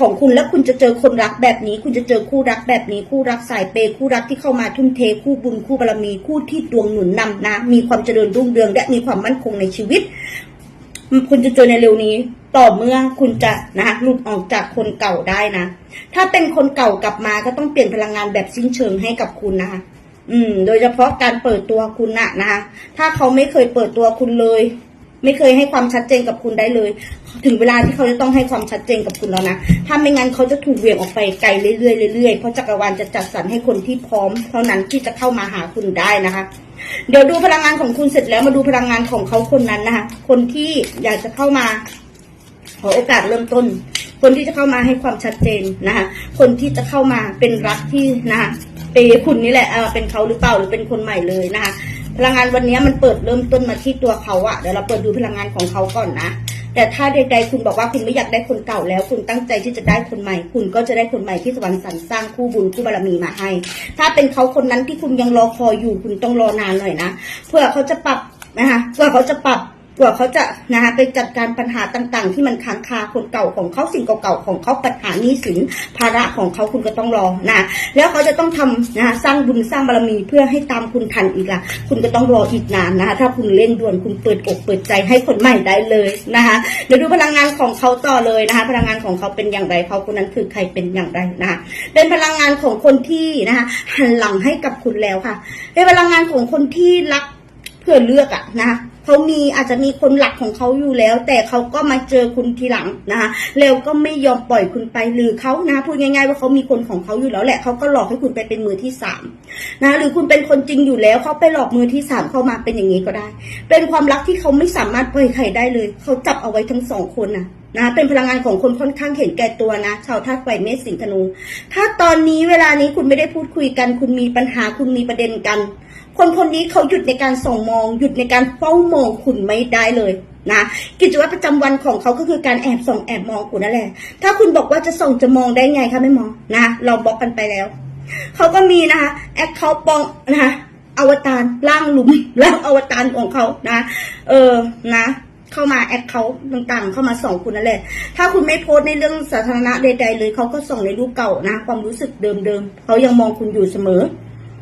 ของคุณแล้วคุณจะเจอคนรักแบบนี้ คุณจะเจอคู่รักแบบนี้ คู่รักสายเปคู่รักที่เข้ามาทุ่มเทคู่บุญคู่บารมีคู่ที่ดวงหนุนนำนะ มีความเจริญรุ่งเรืองและมีความมั่นคงในชีวิต คุณจะเจอในเร็วนี้ ต่อเมื่อคุณจะนะหลุดออกจากคนเก่าได้นะ ถ้าเป็นคนเก่ากลับมาก็ต้องเปลี่ยนพลังงานแบบสิ้นเชิงให้กับคุณนะคะอืม โดยเฉพาะการเปิดตัวคุณน่ะนะคะถ้าเขาไม่เคยเปิดตัวคุณเลย ไม่เคยให้ความชัดเจนกับคุณได้เลย ถึงเวลาที่เขาจะต้องให้ความชัดเจนกับคุณแล้วนะถ้าไม่งั้นเขาจะถูกเวียงออกไปไกลเรื่อยๆเรื่อยๆเพราะจักรวาลจะจัดสรรให้คนที่พร้อม เท่านั้นที่จะเข้ามาหาคุณได้นะคะ เดี๋ยวดูพลังงานของคุณเสร็จแล้วมาดูพลังงานของเขาคนนั้นนะคะ คนที่อยากจะเข้ามา ขอโอกาสเริ่มต้น คนที่จะเข้ามาให้ความชัดเจนนะคะ คนที่จะเข้ามาเป็นรักที่นะคะเปย์คุณนี่แหละเออเป็นเขาหรือเปล่าหรือเป็นคนใหม่เลยนะคะ พลังงานวันนี้มันเปิดเริ่มต้นมาที่ตัวเขาอะเดี๋ยวเราเปิดดูพลังงานของเขาก่อนนะ แต่ถ้าใดๆคุณบอกว่าคุณไม่อยากได้คนเก่าแล้ว คุณตั้งใจที่จะได้คนใหม่ คุณก็จะได้คนใหม่ที่สวรรค์สรรสร้างคู่บุญคู่บารมีมาให้ ถ้าเป็นเขาคนนั้นที่คุณยังรอคอยอยู่ คุณต้องรอนานหน่อยนะเพื่อเขาจะปรับนะคะเพื่อเขาจะปรับ กว่าเขาจะนะคะไปจัดการปัญหาต่างๆ ที่มันค้างคาคนเก่าของเขาสิ่งเก่าๆของเขาปัญหานี้สินภาระของเขาคุณก็ต้องรอนะแล้วเขาจะต้องทำนะะสร้างบุญสร้างบารมีเพื่อให้ตามคุณทันอีกล่ะ คุณก็ต้องรออีกนานนะคะถ้าคุณเร่งด่วนคุณเปิดอกเปิดใจให้คนใหม่ได้เลยนะคะเดี๋ยวดูพลังงานของเขาต่อเลยนะคะ พลังงานของเขาเป็นอย่างไรเขาคนนั้นคือใครเป็นอย่างไรนะคะเป็นพลังงานของคนที่นะคะหันหลังให้กับคุณแล้วค่ะเป็นพลังงานของคนที่รักเพื่อเลือกอะนะคะ เขามีอาจจะมีคนหลักของเขาอยู่แล้ว แต่เขาก็มาเจอคุณทีหลังนะคะแล้วก็ไม่ยอมปล่อยคุณไปหรือเขานะพูดง่ายๆว่าเขามีคนของเขาอยู่แล้วแหละเขาก็หลอกให้คุณไปเป็นมือที่สามนะหรือคุณเป็นคนจริงอยู่แล้วเขาไปหลอกมือที่สามเข้ามาเป็นอย่างนี้ก็ได้ เป็นความรักที่เขาไม่สามารถปล่อยใครได้เลย เขาจับเอาไว้ทั้งสองคนนะ นะเป็นพลังงานของคนค่อนข้างเห็นแก่ตัวนะชาวธาตุไฟเมษสิงธนู ถ้าตอนนี้เวลานี้คุณไม่ได้พูดคุยกัน คุณมีปัญหาคุณมีประเด็นกัน คนคนนี้เขาหยุดในการส่องมอง หยุดในการเฝ้ามองคุณไม่ได้เลยนะกิจวัตรประจำวันของเขาก็คือการแอบส่องแอบมองคุณนั่นแหละ ถ้าคุณบอกว่าจะส่องจะมองได้ไงคะไม่มองนะเราบล็อกกันไปแล้วเขาก็มีนะคะแอคเขาปองนะคะอวตารร่างหลุมร่างอวตารของเขานะ เออนะ เข้ามาแอดเขาต่างๆ เข้ามาส่องคุณนั่นแหละ ถ้าคุณไม่โพสต์ในเรื่องสาธารณะใด ๆ เลยเขาก็ส่องในรูปเก่านะ ความรู้สึกเดิมๆเขายังมองคุณอยู่เสมอ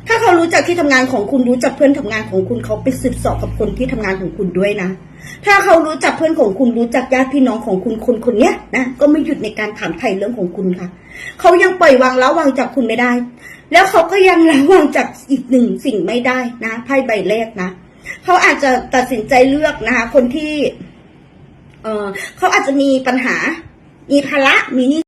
ถ้าเขารู้จักที่ทำงานของคุณรู้จักเพื่อนทำงานของคุณเขาไปสืบสอบกับคนที่ทำงานของคุณด้วยนะ ถ้าเขารู้จักเพื่อนของคุณรู้จักญาติพี่น้องของคุณคนคนเนี้ยนะก็ไม่หยุดในการถามไถ่เรื่องของคุณค่ะเขายังปล่อยวางแล้ววางจากคุณไม่ได้ แล้วเขาก็ยังละวางจากอีกหนึ่งสิ่งไม่ได้นะไพ่ใบแรกนะ เขาอาจจะตัดสินใจเลือกนะคะ คนที่ เออเขาอาจจะมีปัญหา มีภาระมีหนี้